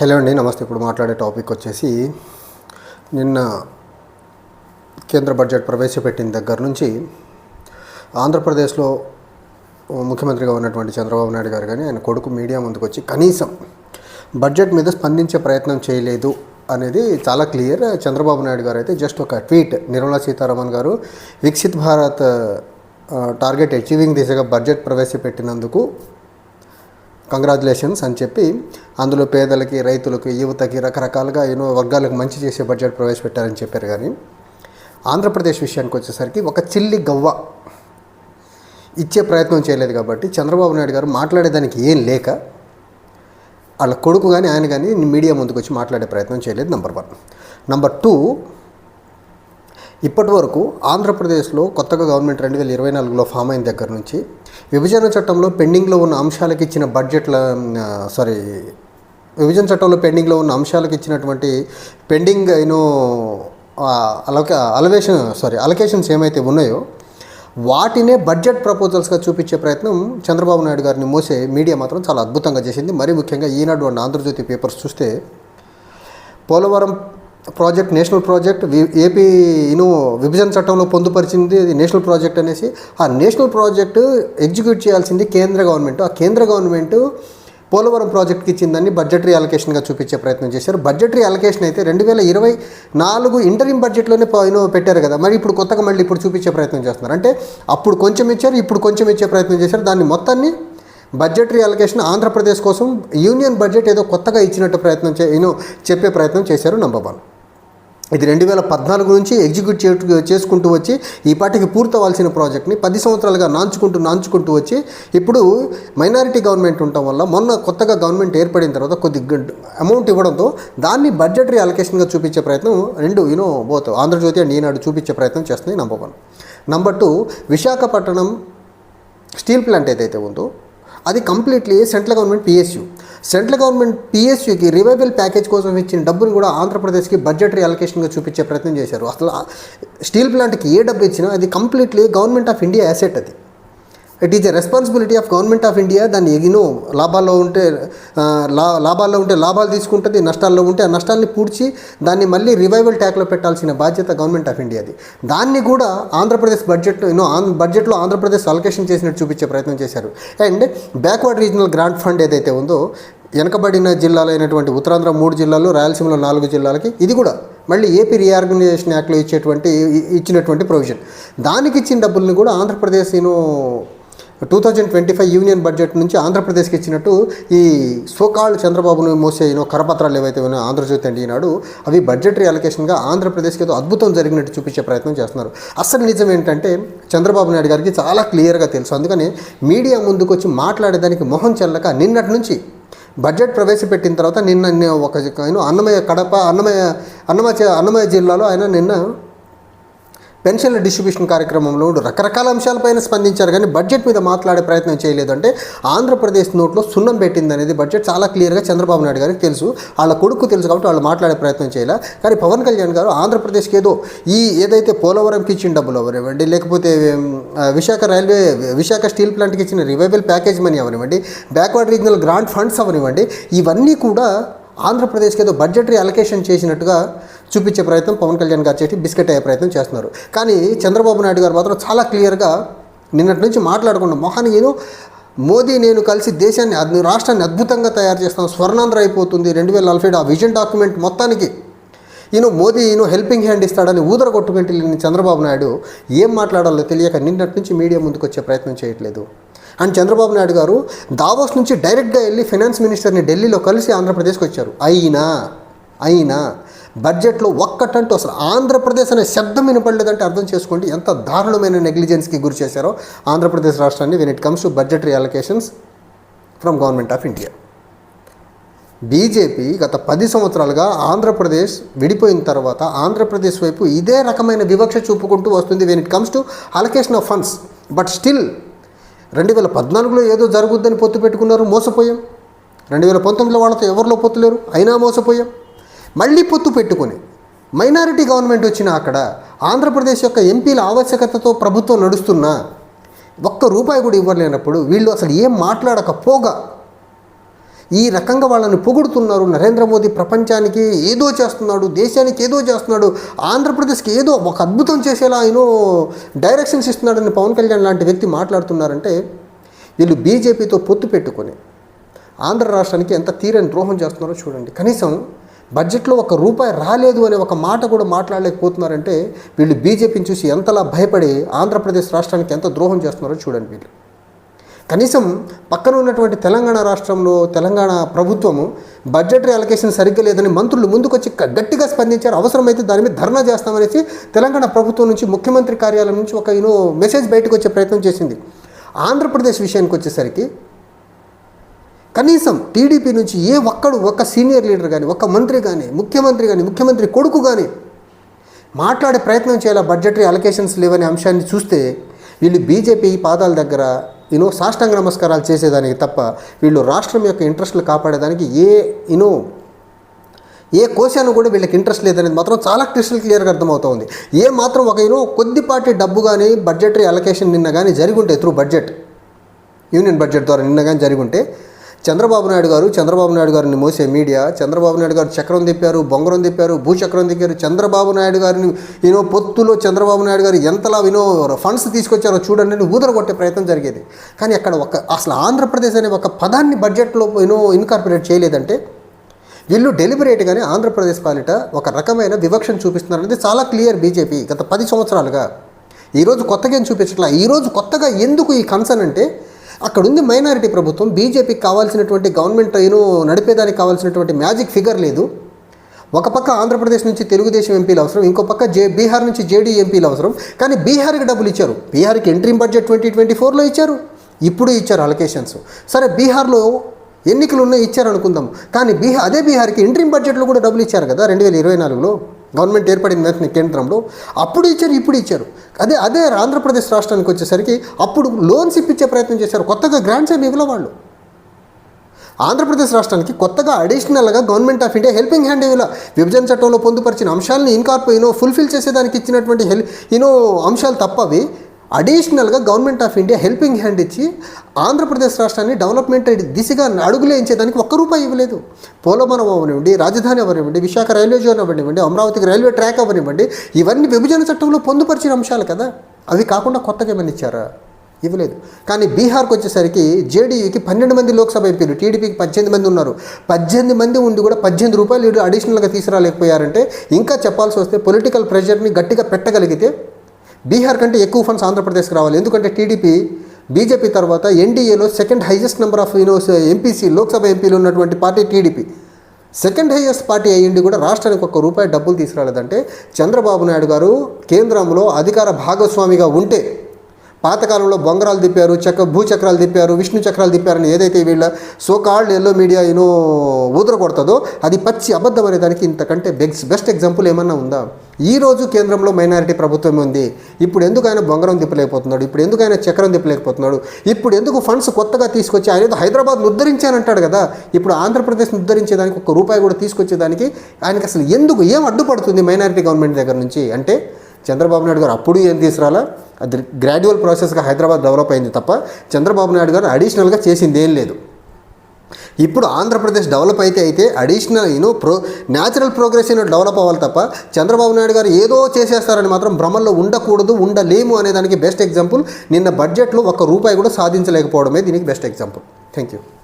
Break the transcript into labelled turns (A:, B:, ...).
A: Hello అండి నమస్తే. ఇప్పుడు మాట్లాడే టాపిక్ వచ్చేసి నిన్న కేంద్ర బడ్జెట్ ప్రవేశపెట్టిన దగ్గర నుంచి ఆంధ్రప్రదేశ్లో ముఖ్యమంత్రిగా ఉన్నటువంటి చంద్రబాబు నాయుడు గారు కానీ ఆయన కొడుకు మీడియా ముందుకు వచ్చి కనీసం బడ్జెట్ మీద స్పందించే ప్రయత్నం చేయలేదు అనేది చాలా క్లియర్. చంద్రబాబు నాయుడు గారు అయితే జస్ట్ ఒక tweet Nirmala Sitharaman garu Viksit Bharat target achieving దిశగా బడ్జెట్ ప్రవేశపెట్టినందుకు కంగ్రాచులేషన్స్ అని చెప్పి అందులో పేదలకి రైతులకు యువతకి రకరకాలుగా ఎన్నో వర్గాలకు మంచి చేసే బడ్జెట్ ప్రవేశపెట్టారని చెప్పారు కానీ ఆంధ్రప్రదేశ్ విషయానికి వచ్చేసరికి ఒక చిల్లి గవ్వ ఇచ్చే ప్రయత్నం చేయలేదు కాబట్టి చంద్రబాబు నాయుడు గారు మాట్లాడేదానికి ఏం లేక వాళ్ళ కొడుకు కానీ ఆయన కానీ మీడియా ముందుకు వచ్చి మాట్లాడే ప్రయత్నం చేయలేదు నెంబర్ వన్ నెంబర్ టూ ఇప్పటి వరకు ఆంధ్రప్రదేశ్లో కొత్తగా గవర్నమెంట్ రెండు వేల ఇరవై నాలుగులో ఫామ్ అయిన దగ్గర నుంచి విభజన చట్టంలో పెండింగ్లో ఉన్న అంశాలకు ఇచ్చిన బడ్జెట్ల సారీ విభజన చట్టంలో పెండింగ్లో ఉన్న అంశాలకు ఇచ్చినటువంటి పెండింగ్ యూనో అలక అలవేషన్ సారీ అలొకేషన్స్ ఏమైతే ఉన్నాయో వాటినే బడ్జెట్ ప్రపోజల్స్గా చూపించే ప్రయత్నం చంద్రబాబు నాయుడు గారిని మోసే మీడియా మాత్రం చాలా అద్భుతంగా చేసింది. మరీ ముఖ్యంగా ఈనాడు అండ్ ఆంధ్రజ్యోతి పేపర్స్ చూస్తే పోలవరం ప్రాజెక్ట్ నేషనల్ ప్రాజెక్ట్ వి- ఏపీ యూనో విభజన చట్టంలో పొందుపరిచింది ఇది నేషనల్ ప్రాజెక్ట్ అనేసి. ఆ నేషనల్ ప్రాజెక్టు ఎగ్జిక్యూట్ చేయాల్సింది కేంద్ర గవర్నమెంట్. ఆ కేంద్ర గవర్నమెంట్ పోలవరం ప్రాజెక్ట్కి ఇచ్చిందని బడ్జెటరీ అలొకేషన్గా చూపించే ప్రయత్నం చేశారు. బడ్జెటరీ అలొకేషన్ అయితే రెండు వేల ఇరవై నాలుగు ఇంటరిమ్ బడ్జెట్లోనే పెట్టారు కదా. మరి ఇప్పుడు కొత్తగా మళ్ళీ ఇప్పుడు చూపించే ప్రయత్నం చేస్తున్నారు. అంటే అప్పుడు కొంచెం ఇచ్చారు ఇప్పుడు కొంచెం ఇచ్చే ప్రయత్నం చేశారు. దాన్ని మొత్తాన్ని బడ్జెటరీ అలొకేషన్ ఆంధ్రప్రదేశ్ కోసం యూనియన్ బడ్జెట్ ఏదో కొత్తగా ఇచ్చినట్టు ప్రయత్నం చే యూనో చెప్పే ప్రయత్నం చేశారు నంబర్ వన్. ఇది రెండు వేల పద్నాలుగు నుంచి ఎగ్జిక్యూట్ చే చేసుకుంటూ వచ్చి ఈ పాటికి పూర్తవలసిన ప్రాజెక్ట్ని పది సంవత్సరాలుగా నాంచుకుంటూ నాంచుకుంటూ వచ్చి ఇప్పుడు మైనారిటీ గవర్నమెంట్ ఉండటం వల్ల మొన్న కొత్తగా గవర్నమెంట్ ఏర్పడిన తర్వాత కొద్ది అమౌంట్ ఇవ్వడంతో దాన్ని బడ్జెటరీ అలొకేషన్గా చూపించే ప్రయత్నం రెండు you know both Andhra Jyothi and Eenadu చూపించే ప్రయత్నం చేస్తుంది number one number two Visakhapatnam steel plant ఏదైతే ఉందో అది completely central government PSU central government పిఎస్యుకి revival package కోసం ఇచ్చిన డబ్బును కూడా ఆంధ్రప్రదేశ్కి బడ్జెటరీ అలొకేషన్గా చూపించే ప్రయత్నం చేశారు. అసలు స్టీల్ ప్లాంట్కి ఏ డబ్బు ఇచ్చినా అది completely government of India asset అది. It is a responsibility of government of India దాన్ని ఎగినో లాభాల్లో ఉంటే లా లాభాల్లో ఉంటే లాభాలు తీసుకుంటుంది నష్టాల్లో ఉంటే ఆ నష్టాల్ని పూడ్చి దాన్ని మళ్ళీ రివైవల్ ట్యాక్లో పెట్టాల్సిన బాధ్యత గవర్నమెంట్ ఆఫ్ ఇండియాది దాన్ని కూడా ఆంధ్రప్రదేశ్ బడ్జెట్ యూనో బడ్జెట్లో ఆంధ్రప్రదేశ్ అలొకేషన్ చేసినట్టు చూపించే ప్రయత్నం చేశారు. And backward regional grant fund ఏదైతే ఉందో వెనకబడిన జిల్లాలైనటువంటి అయినటువంటి ఉత్తరాంధ్ర మూడు జిల్లాలు రాయలసీమలో నాలుగు జిల్లాలకి ఇది కూడా మళ్ళీ ఏపీ రీఆర్గనైజేషన్ యాక్ట్లో ఇచ్చేటువంటి ఇచ్చినటువంటి ప్రొవిజన్ దానికి ఇచ్చిన డబ్బుల్ని కూడా Andhra Pradesh you know two thousand twenty five union budget నుంచి ఆంధ్రప్రదేశ్కి ఇచ్చినట్టు ఈ సోకాళ్ళు చంద్రబాబును మోసే యూనో కరపత్రాలు ఏవైతే ఉన్నాయో ఆంధ్రజ్యోతి అండి ఈనాడు అవి బడ్జెటరీ అలొకేషన్గా ఆంధ్రప్రదేశ్కి ఏదో అద్భుతం జరిగినట్టు చూపించే ప్రయత్నం చేస్తున్నారు. అసలు నిజం ఏంటంటే చంద్రబాబు నాయుడు గారికి చాలా క్లియర్గా తెలుసు. అందుకని మీడియా ముందుకు వచ్చి మాట్లాడేదానికి మొహం చెల్లక నిన్నటి నుంచి బడ్జెట్ ప్రవేశపెట్టిన తర్వాత నిన్న ఒక ఆయన అన్నమయ్య కడప అన్నమయ్య అన్నమయ్య అన్నమయ్య జిల్లాలో ఆయన నిన్న పెన్షన్ల డిస్ట్రిబ్యూషన్ కార్యక్రమంలో రకరకాల అంశాలపైన స్పందించారు. కానీ బడ్జెట్ మీద మాట్లాడే ప్రయత్నం చేయలేదంటే ఆంధ్రప్రదేశ్ నోట్లో సున్నం పెట్టింది అనేది బడ్జెట్ చాలా క్లియర్గా చంద్రబాబు నాయుడు గారికి తెలుసు. వాళ్ళ కొడుకు తెలుసు కాబట్టి వాళ్ళు మాట్లాడే ప్రయత్నం చేయాలి. కానీ పవన్ కళ్యాణ్ గారు ఆంధ్రప్రదేశ్కి ఏదో ఈ ఏదైతే పోలవరంకి ఇచ్చిన డబ్బులు అవనివ్వండి లేకపోతే విశాఖ రైల్వే విశాఖ స్టీల్ ప్లాంట్కి ఇచ్చిన రివైవల్ ప్యాకేజ్ మనీ అవనివ్వండి బ్యాక్వర్డ్ రీజనల్ గ్రాంట్ ఫండ్స్ అవనివ్వండి ఇవన్నీ కూడా ఆంధ్రప్రదేశ్కి ఏదో బడ్జెటరీ అలొకేషన్ చేసినట్టుగా చూపించే ప్రయత్నం పవన్ కళ్యాణ్ గారు చేసి బిస్కెట్ అయ్యే ప్రయత్నం చేస్తున్నారు. కానీ చంద్రబాబు నాయుడు గారు మాత్రం చాలా క్లియర్గా నిన్నటి నుంచి మాట్లాడకుండా మొహాన్ని నేను మోదీ నేను కలిసి దేశాన్ని రాష్ట్రాన్ని అద్భుతంగా తయారు చేస్తాం స్వర్ణాంధ్ర అయిపోతుంది రెండు వేల నలభై ఆ విజన్ డాక్యుమెంట్ మొత్తానికి ఈయన మోదీ ఈయన హెల్పింగ్ హ్యాండ్ ఇస్తాడని ఊదర కొట్టుకుంటే వెళ్ళిన చంద్రబాబు నాయుడు ఏం మాట్లాడాలో తెలియక నిన్నటి నుంచి మీడియా ముందుకు వచ్చే ప్రయత్నం చేయట్లేదు. అండ్ చంద్రబాబు నాయుడు గారు దావోస్ నుంచి డైరెక్ట్గా వెళ్ళి ఫైనాన్స్ మినిస్టర్ని ఢిల్లీలో కలిసి ఆంధ్రప్రదేశ్కి వచ్చారు. అయినా అయినా బడ్జెట్లో ఒక్కటంటూ అసలు ఆంధ్రప్రదేశ్ అనే శబ్దం వినపడలేదంటే అర్థం చేసుకోండి. ఎంత దారుణమైన నెగ్లిజెన్స్కి గురి చేశారో ఆంధ్రప్రదేశ్ రాష్ట్రాన్ని when it comes to budgetary allocations from government of India BJP గత పది సంవత్సరాలుగా ఆంధ్రప్రదేశ్ విడిపోయిన తర్వాత ఆంధ్రప్రదేశ్ వైపు ఇదే రకమైన వివక్ష చూపుకుంటూ వస్తుంది when it comes to allocation of funds but still రెండు వేల పద్నాలుగులో ఏదో జరుగుద్దని పొత్తు పెట్టుకున్నారు మోసపోయాం. రెండు వేల పంతొమ్మిదిలో వాళ్ళతో ఎవరిలో పొత్తు లేరు? అయినా మోసపోయాం. మళ్ళీ పొత్తు పెట్టుకొని. మైనారిటీ గవర్నమెంట్ వచ్చిన అక్కడ ఆంధ్రప్రదేశ్ యొక్క ఎంపీల ఆవశ్యకతతో ప్రభుత్వం నడుస్తున్నా ఒక్క రూపాయి కూడా ఇవ్వలేనప్పుడు వీళ్ళు అసలు ఏం మాట్లాడకపోగా ఈ రకంగా వాళ్ళని పొగుడుతున్నారు. నరేంద్ర మోదీ ప్రపంచానికి ఏదో చేస్తున్నాడు దేశానికి ఏదో చేస్తున్నాడు ఆంధ్రప్రదేశ్కి ఏదో ఒక అద్భుతం చేసేలా ఆయన డైరెక్షన్స్ ఇస్తున్నాడని పవన్ కళ్యాణ్ లాంటి వ్యక్తి మాట్లాడుతున్నారంటే వీళ్ళు బీజేపీతో పొత్తు పెట్టుకొని ఆంధ్ర రాష్ట్రానికి ఎంత తీరని ద్రోహం చేస్తున్నారో చూడండి. కనీసం బడ్జెట్లో ఒక రూపాయి రాలేదు అనే ఒక మాట కూడా మాట్లాడలేకపోతున్నారంటే వీళ్ళు బీజేపీని చూసి ఎంతలా భయపడి ఆంధ్రప్రదేశ్ రాష్ట్రానికి ఎంత ద్రోహం చేస్తున్నారో చూడండి వీళ్ళు. కనీసం పక్కన ఉన్నటువంటి తెలంగాణ రాష్ట్రంలో తెలంగాణ ప్రభుత్వము బడ్జెటరీ అలొకేషన్ సరిగ్గా లేదని మంత్రులు ముందుకొచ్చి గట్టిగా స్పందించారు. అవసరమైతే దాని మీద ధర్నా చేస్తామనేసి తెలంగాణ ప్రభుత్వం నుంచి ముఖ్యమంత్రి కార్యాలయం నుంచి ఒక యూనో మెసేజ్ బయటకు వచ్చే ప్రయత్నం చేసింది. ఆంధ్రప్రదేశ్ విషయానికి వచ్చేసరికి కనీసం టీడీపీ నుంచి ఏ ఒక్కడు ఒక సీనియర్ లీడర్ కానీ ఒక మంత్రి కానీ ముఖ్యమంత్రి కానీ ముఖ్యమంత్రి కొడుకు కానీ మాట్లాడే ప్రయత్నం చేయాలి బడ్జెటరీ అలొకేషన్స్ లేవనే అంశాన్ని చూస్తే వీళ్ళు బీజేపీ పాదాల దగ్గర యూనో సాష్టాంగ నమస్కారాలు చేసేదానికి తప్ప వీళ్ళు రాష్ట్రం యొక్క ఇంట్రెస్ట్లు కాపాడేదానికి ఏ యూనో ఏ కోశాను కూడా వీళ్ళకి ఇంట్రెస్ట్ లేదనేది మాత్రం చాలా క్రిస్టల్ క్లియర్గా అర్థమవుతోంది. ఏ మాత్రం ఒక యూనో కొద్దిపాటి డబ్బు కానీ బడ్జెటరీ అలొకేషన్ నిన్న కానీ జరిగి ఉంటే త్రూ బడ్జెట్ యూనియన్ బడ్జెట్ ద్వారా నిన్న కానీ జరిగి ఉంటే చంద్రబాబు నాయుడు గారు చంద్రబాబు నాయుడు గారిని మోసే మీడియా చంద్రబాబు నాయుడు గారు చక్రం తిప్పారు బొంగరం తిప్పారు భూచక్రం తిప్పారు చంద్రబాబు నాయుడు గారిని ఈనో పొత్తులో చంద్రబాబు నాయుడు గారు ఎంతలా వినో ఫండ్స్ తీసుకొచ్చారో చూడండి అని ఊదర కొట్టే ప్రయత్నం జరిగేది. కానీ అక్కడ ఒక అసలు ఆంధ్రప్రదేశ్ అనే ఒక పదాన్ని బడ్జెట్లో ఎన్నో ఇన్కార్పొరేట్ చేయలేదంటే వీళ్ళు డెలిబరేట్గానే ఆంధ్రప్రదేశ్ పాలిట ఒక రకమైన వివక్షను చూపిస్తున్నారనేది చాలా క్లియర్ బీజేపీ గత పది సంవత్సరాలుగా. ఈరోజు కొత్తగా ఏం చూపించట్లా? ఈరోజు కొత్తగా ఎందుకు ఈ కన్సర్న్ అంటే అక్కడ ఉంది మైనారిటీ ప్రభుత్వం. బీజేపీకి కావాల్సినటువంటి గవర్నమెంట్ ఏను నడిపేదానికి కావాల్సినటువంటి మ్యాజిక్ ఫిగర్ లేదు. ఒక పక్క ఆంధ్రప్రదేశ్ నుంచి తెలుగుదేశం ఎంపీలు అవసరం ఇంకో పక్క జే బీహార్ నుంచి జేడీ ఎంపీలు అవసరం. కానీ బీహార్కి డబ్బులు ఇచ్చారు. బీహార్కి ఎంట్రీ బడ్జెట్ ట్వంటీ ట్వంటీ ఫోర్లో ఇచ్చారు. ఇప్పుడు ఇచ్చారు అలొకేషన్స్ సరే బీహార్లో ఎన్నికలు ఉన్నాయి ఇచ్చారు అనుకుందాం కానీ బీహార్ అదే బీహార్కి ఇంట్రీమ్ బడ్జెట్లో కూడా డబ్బులు ఇచ్చారు కదా రెండు వేల ఇరవై నాలుగులో. గవర్నమెంట్ ఏర్పడిన వెంటనే కేంద్రంలో అప్పుడు ఇచ్చారు ఇప్పుడు ఇచ్చారు. అదే అదే ఆంధ్రప్రదేశ్ రాష్ట్రానికి వచ్చేసరికి అప్పుడు లోన్స్ ఇప్పించే ప్రయత్నం చేశారు. కొత్తగా గ్రాంట్స్ ఏమి ఇవ్వలే వాళ్ళు. ఆంధ్రప్రదేశ్ రాష్ట్రానికి కొత్తగా అడిషనల్గా government of India helping hand ఇవ్వలా. విభజన చట్టంలో పొందుపరిచిన అంశాలను ఇన్కార్పో యూనో ఫుల్ఫిల్ చేసేదానికి ఇచ్చినటువంటి హెల్ యూనో అంశాలు తప్పవి. అడిషనల్గా government of India helping hand ఇచ్చి ఆంధ్రప్రదేశ్ రాష్ట్రాన్ని డెవలప్మెంట్ దిశగా అడుగులేయించేదానికి ఒక్క రూపాయి ఇవ్వలేదు. పోలవరం అవనివ్వండి రాజధాని అవనివ్వండి విశాఖ రైల్వే జోన్ అవనివ్వండి అమరావతికి రైల్వే ట్రాక్ అవనివ్వండి ఇవన్నీ విభజన చట్టంలో పొందుపరిచిన అంశాలు కదా. అవి కాకుండా కొత్తగా ఏమైనా ఇచ్చారా? ఇవ్వలేదు. కానీ బీహార్కి వచ్చేసరికి జేడీయూకి పన్నెండు మంది లోక్సభ ఎంపీలు టీడీపీకి పద్దెనిమిది మంది ఉన్నారు. పద్దెనిమిది మంది ఉండి కూడా పద్దెనిమిది రూపాయలు అడిషనల్గా తీసుకురాలేకపోయారంటే ఇంకా చెప్పాల్సి వస్తే పొలిటికల్ ప్రెషర్ని గట్టిగా పెట్టగలిగితే బీహార్ కంటే ఎక్కువ ఫండ్స్ ఆంధ్రప్రదేశ్కి రావాలి. ఎందుకంటే టీడీపీ బీజేపీ తర్వాత ఎన్డీఏలో second highest number of you know MPs Lok Sabha ఎంపీలు ఉన్నటువంటి party TDP. Second highest party అయ్యిండి కూడా రాష్ట్రానికి ఒక్క రూపాయి డబ్బులు తీసుకురాలేదంటే చంద్రబాబు నాయుడు గారు కేంద్రంలో అధికార భాగస్వామిగా ఉంటే పాతకాలంలో బొంగరాలు తిప్పారు చక్ర భూచక్రాలు తిప్పారు విష్ణు చక్రాలు తిప్పారని ఏదైతే వీళ్ళ so yellow media you know ఊదర కొడుతుందో అది పచ్చి అబద్ధం అనే దానికి ఇంతకంటే బెస్ట్ బెస్ట్ ఎగ్జాంపుల్ ఏమన్నా ఉందా? ఈ రోజు కేంద్రంలో మైనారిటీ ప్రభుత్వం ఉంది. ఇప్పుడు ఎందుకు ఆయన బొంగరం తిప్పలేకపోతున్నాడు? ఇప్పుడు ఎందుకు ఆయన చక్రం తిప్పలేకపోతున్నాడు? ఇప్పుడు ఎందుకు ఫండ్స్ కొత్తగా తీసుకొచ్చి ఆయన ఏదో హైదరాబాద్ ఉద్ధరించానంటాడు కదా? ఇప్పుడు ఆంధ్రప్రదేశ్ ఉద్ధరించేదానికి ఒక రూపాయి కూడా తీసుకొచ్చేదానికి ఆయనకి అసలు ఎందుకు ఏం అడ్డుపడుతుంది మైనారిటీ గవర్నమెంట్ దగ్గర నుంచి? అంటే చంద్రబాబు నాయుడు గారు అప్పుడు ఏం తీసుకురాలా? అది గ్రాడ్యువల్ ప్రాసెస్గా హైదరాబాద్ డెవలప్ అయింది తప్ప చంద్రబాబు నాయుడు గారు అడిషనల్గా చేసింది ఏం లేదు. ఇప్పుడు ఆంధ్రప్రదేశ్ డెవలప్ అయితే అయితే additional you know pro natural progress అయినా డెవలప్ అవ్వాలి తప్ప చంద్రబాబు నాయుడు గారు ఏదో చేసేస్తారని మాత్రం భ్రమల్లో ఉండకూడదు ఉండలేము అనే దానికి బెస్ట్ ఎగ్జాంపుల్ నిన్న బడ్జెట్లో ఒక్క రూపాయి కూడా సాధించలేకపోవడమే దీనికి బెస్ట్ ఎగ్జాంపుల్ థ్యాంక్ యూ